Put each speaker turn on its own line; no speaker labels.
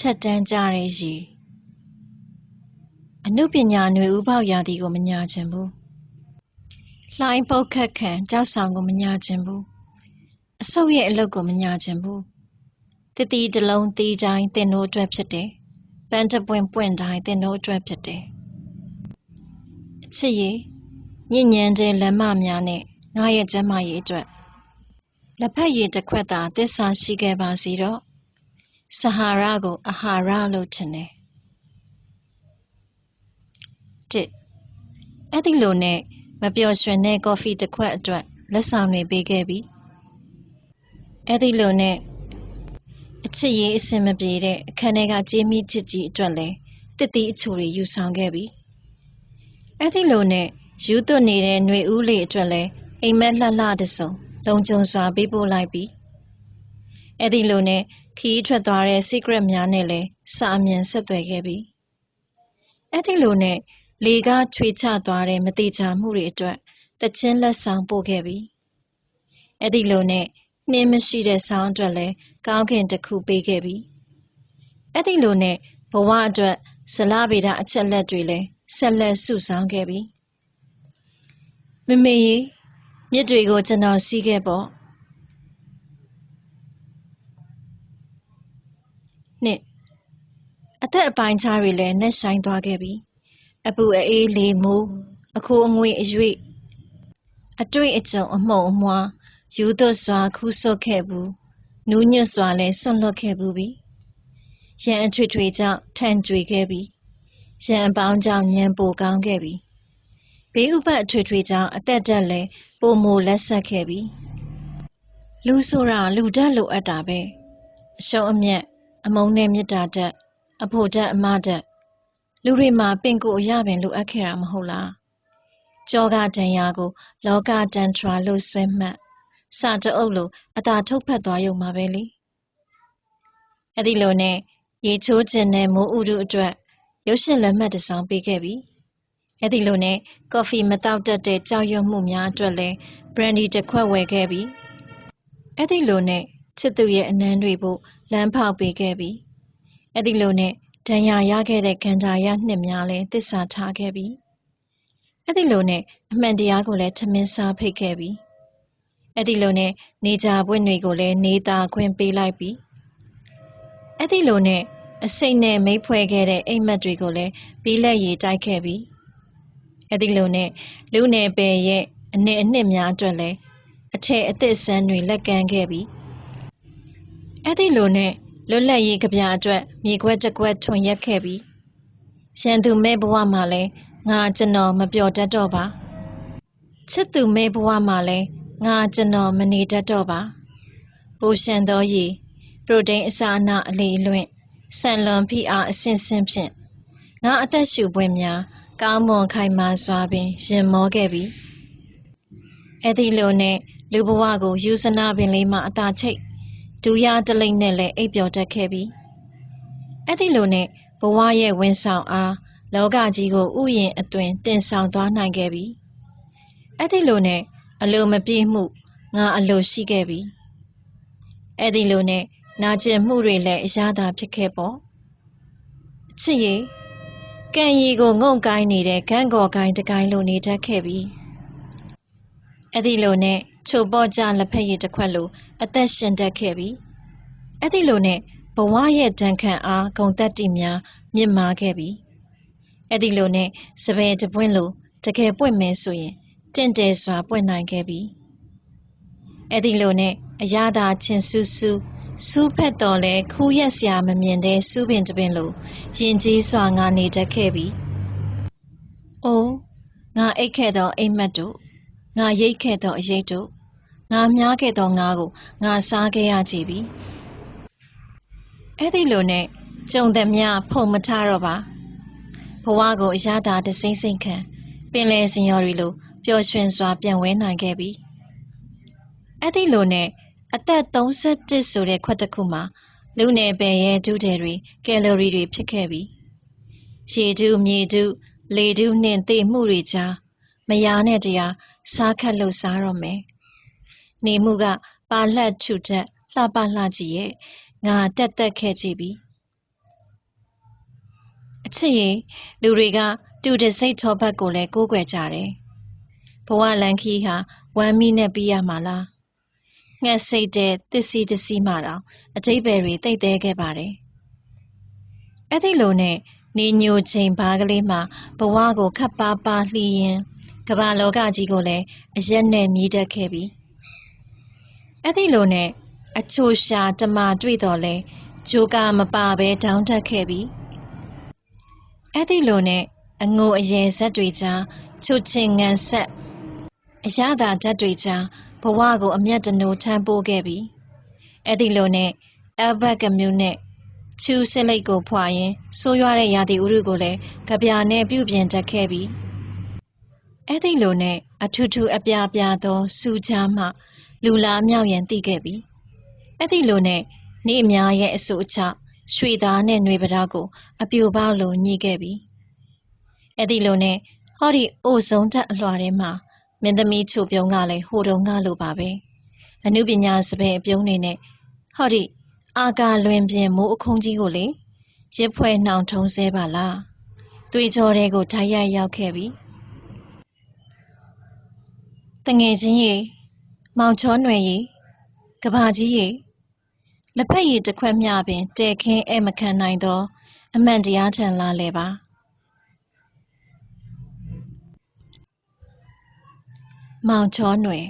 ထက်တန်းကြတဲ့ရေအနုပညာຫນွေဥပေါက်ရာသီကိုမညာချင်ဘူးလှိုင်းပုတ်ခတ်ခံကြောက်ဆောင်ကိုမညာချင်ဘူးအဆုတ်ရဲ့အလုပ်ကိုမညာချင်ဘူးတတိတလုံးတီးတိုင်းတင်တို့အတွက်ဖြစ်တယ်ပန်းတပွင့်ပွင့်တိုင်းတင်တို့အတွက်ဖြစ်တယ်အချစ်ရေညဉ့်ညမ်းတဲ့လမ်းမများနဲ့ငါရဲ့ကျမ်းမာရေးအတွက်လက်ဖက်ရည်တစ်ခွက်သာသစ္စာရှိခဲ့ပါစီတော့ ဆဟာရကို အာဟာရလို့ထင်တယ်တစ်အဲ့ဒီလိုနဲ့မပျော်ရွှင်တဲ့ကော်ဖီတစ်ခွက်အတွက်လက်ဆောင်တွေပေးခဲ့ပြီအဲ့ဒီလိုနဲ့အချစ်ရေးအဆင်မပြေတဲ့အခန်းထဲကကြေးမိချစ်ကြီးအတွက်လည်းတစ်တီးအချိုတွေယူဆောင်ခဲ့ပြီအဲ့ဒီလိုနဲ့ယူသွတ်နေတဲ့ຫນွေဦးလေးအတွက်လည်းအိမ်မက်လှလှတစုံလုံခြုံစွာပေးပို့လိုက်ပြီ အဲ့ဒီလိုနဲ့ခီးထွက်သွားတဲ့ secret များနဲ့လည်းစာအမြန်ဆက်သွယ်ခဲ့ပြီအဲ့ဒီလိုနဲ့လေကားချွေချသွားတဲ့မတိချာမှုတွေအတွက်တချင်းလက်ဆောင်ပို့ခဲ့ပြီအဲ့ဒီလိုနဲ့နှင်းမရှိတဲ့ဆောင်းအတွက်လည်းကောင်းခင်တစ်ခုပေးခဲ့ပြီအဲ့ဒီလိုနဲ့ဘဝအတွက်ဇလဗေဒအချက်လက်တွေလည်းဆက်လက်စုဆောင်းခဲ့ပြီမမေရေမြစ်တွေကိုကျွန်တော်စီးခဲ့ပေါ့ နှစ်အသက်အပိုင်းခြားတွေလည်းနှက်ဆိုင်သွားခဲ့ပြီအပူအေးလေးမိုးအခိုးအငွေ့အရွေ့အတွေ့အကြုံအမှုံအမွှားယူသွတ်စွာခူးဆွတ်ခဲ့ဘူးနူးညွတ်စွာလည်းဆွန့်လွတ်ခဲ့ဘူးပြီရန်အထွေထွေကြောင့်ထန်ကြွေခဲ့ပြီရန်အပေါင်းကြောင့်ညံပိုကောင်းခဲ့ပြီဘေးဥပတ်အထွေထွေကြောင့်အသက်တက်လည်းပုံမလက်ဆက်ခဲ့ပြီလူဆိုတာလူတက်လိုအပ်တာပဲအရှုံးအမြတ် အမုန်းနဲ့မေတ္တာတက်အဖို့တက်အမတက်လူတွေမှာပင်ကိုအရပင်လိုအပ်ခဲ့တာမဟုတ်လားကြောကတန်ရာကို လောကတန်ထရာလို့ဆွဲမှတ်စာတအုပ်လိုအသာထုတ်ဖက်သွားရုံမှာပဲလေအဲ့ဒီလိုနဲ့ရေချိုးခြင်းနဲ့မိုးဥတုအတွက်ရုပ်ရှင်လက်မှတ်တစ်စောင်ပေးခဲ့ပြီအဲ့ဒီလိုနဲ့ကော်ဖီမတောက်တတ်တဲ့ကြောက်ရွံ့မှုများအတွက်လည်းဘရန်ဒီတစ်ခွက်ဝယ်ခဲ့ပြီအဲ့ဒီလိုနဲ့ချစ်သူရဲ့အနမ်းတွေဖို့ လမ်းဖောက်ပေးခဲ့ပြီအဲ့ဒီလိုနဲ့ဒဏ်ရာရခဲ့တဲ့ခံကြရနှစ်များလည်းတစ္ဆာထားခဲ့ပြီအဲ့ဒီလိုနဲ့အမှန်တရားကိုလည်းထမင်းစားဖိတ်ခဲ့ပြီအဲ့ဒီလိုနဲ့နေကြပွင့်တွေကိုလည်းနေသာခွင့်ပေးလိုက်ပြီအဲ့ဒီလိုနဲ့အစိတ်နဲ့မိတ်ဖွဲ့ခဲ့တဲ့အိမ်မက်တွေကိုလည်းပြီးလက်ရည်တိုက်ခဲ့ပြီအဲ့ဒီလိုနဲ့လူနယ်ပယ်ရဲ့အနှစ်အနှစ်များအတွက်လည်းအထက်အသစ်ဆန်းတွေလက်ကမ်းခဲ့ပြီ အဲ့ဒီလိုနဲ့လွတ်လပ်ရေးကြပြအတွက်မြေခွက်တစ်ခွက်ထွန်ရက်ခဲ့ပြီရန်သူမဲ့ဘဝမှာလဲငါကျွန်တော်မပျော်တတ်တော့ပါချစ်သူမဲ့ဘဝမှာလဲငါကျွန်တော်မနေတတ်တော့ပါပိုရှန်သောရေပရိုတိန်းအစာအနအလေးအလွင့်ဆန်လွန်ဖိအားအဆင့်ဆင့်ဖြင့်ငါအသက်ရှူပွင့်များကောင်းမွန်ခိုင်မာစွာပင်ရင်မောခဲ့ပြီအဲ့ဒီလိုနဲ့လူဘဝကိုယူဇနာပင်လေးမှအသာချိတ် ဒူရတလိမ့်နဲ့လည်းအိပ်ပျော်တတ်ခဲ့ပြီအဲ့ဒီလိုနဲ့ဘဝရဲ့ဝင်းဆောင်အားလောကကြီးကိုဥယျင်အသွင်တင်ဆောင်သွားနိုင်ခဲ့ပြီအဲ့ဒီလိုနဲ့အလိုမပြည့်မှုငါအလိုရှိခဲ့ပြီအဲ့ဒီလိုနဲ့နာကျင်မှုတွေလည်းအရသာဖြစ်ခဲ့ပေါ့အချစ်ရေကံရီကိုငုံကိုင်းနေတဲ့ဂန်းကော်ကိုင်းတကိုင်းလိုနေတတ်ခဲ့ပြီ အဲ့ဒီလိုနဲ့ချိုပေါ့ကြလက်ဖက်ရည်တစ်ခွက်လိုအသက်ရှင်တတ်ခဲ့ပြီအဲ့ဒီလိုနဲ့ဘဝရဲ့ဒဏ်ခံအားဂုံတက်တိများမြင့်မာခဲ့ပြီအဲ့ဒီလိုနဲ့စပယ်တပွင့်လိုတကယ်ပွင့်မယ်ဆိုရင်တင့်တယ်စွာပွင့်နိုင်ခဲ့ပြီအဲ့ဒီလိုနဲ့အရသာချင်းဆူဆူစူးဖက်တော်လဲခူးရက်စရာမမြင်တဲ့စူးပင်တပင်လိုရင်ကြီးစွာငါနေတတ်ခဲ့ပြီ။အိုးငါအိတ်ခဲ့သောအိမ်မက်တို့ ငါရိတ်ခဲ့သောအရေးတို့ငါမြားခဲ့သောငါကိုငါစားခဲ့ရကြပြီ။အဲ့ဒီလိုနဲ့ကြုံသည်များဖုံမထားတော့ပါ။ဘဝကိုအရသာတစိမ့်စိမ့်ခံပင်လယ်စင်ရော်တွေလိုပျော်ရွှင်စွာပြန်ဝဲနိုင်ခဲ့ပြီ။အဲ့ဒီလိုနဲ့အသက်31ဆိုတဲ့ခွက်တစ်ခုမှာလူနယ်ပယ်ရဲ့ဒုတယ်တွေကယ်လိုရီတွေဖြစ်ခဲ့ပြီ။ရေဒုမြေဒုလေဒုနှင့်သေမှုတွေကြားမယားနဲ့တရား စားခတ်လို့စားတော့မယ်။နေမှုကပါလှထုထက်လှပလှကြည့်ရဲ့ငါတက်တက်ခဲ့ကြည့်ပြီအချစ်ရည်လူတွေကတူတစိတ်ထောဘတ်ကိုလည်းကိုးကွယ်ကြတယ်ဘဝလန်ခီဟာဝမ်းမီနဲ့ပြီးရမှာလားငှက်စိတ်တဲ့သစ်စီတစီမှတော့အတိတ်ပဲတွေတိတ်သေးခဲ့ပါတယ်အဲ့ဒီလိုနဲ့နေညိုချိန်ဘားကလေးမှာဘဝကိုခပ်ပါပါလှီးရင် ကမ္ဘာလောကကြီးကိုလည်းအရက်နဲ့မြည်တတ်ခဲ့ပြီအဲ့ဒီလိုနဲ့အချိုရှာတမတွေ့တော်လဲဂျိုကာမပါဘဲတောင်းတက်ခဲ့ပြီအဲ့ဒီလိုနဲ့အငိုအယယ်ဇက်တွေကြားချွတ်ချင်းငံဆက်အရသာဓာတ်တွေကြားဘဝကိုအမျက်တနိုးထမ်းပိုးခဲ့ပြီအဲ့ဒီလိုနဲ့အယ်ဘတ်ကမြူနဲ့ချူးစစ်လိတ်ကိုဖွာရင်ဆိုးရွားတဲ့ရာသီဥတုကိုလည်းကြပြာနဲ့ပြုပြင်တတ်ခဲ့ပြီ အဲ့ဒီလိုနဲ့အထူးထူးအပြားပြားသောစူချားမှ လူလာမြောက်ရန်သိခဲ့ပြီအဲ့ဒီလိုနဲ့နေအများရဲ့အဆိုအချရွှေသားနဲ့ຫນွေပဒါကို အပြိုပေါက်လိုညှိခဲ့ပြီအဲ့ဒီလိုနဲ့ဟောဒီအိုစုံတက်အလွှာထဲမှာမင်းသမီးချိုပြုံးကလည်းဟိုတုံကလိုပါပဲအနုပညာစပယ်အပြုံးနေနဲ့ဟောဒီအာကာလွင်ပြင်မိုးအခုံးကြီးကိုလေရစ်ဖွဲ့နှောင်ထုံးဆဲပါလားတွေးကြောတွေကိုဓာတ်ရိုက်ရောက်ခဲ့ပြီ တငယ်ချင်းရေမောင်ချောနွယ်ရေကဘာကြီးရေလက်ဖက်ရည်တစ်ခွက်မျှပင်တဲခင်းအဲမခံနိုင်သော အမှန်တရားထံလာလဲပါမောင်ချောနွယ်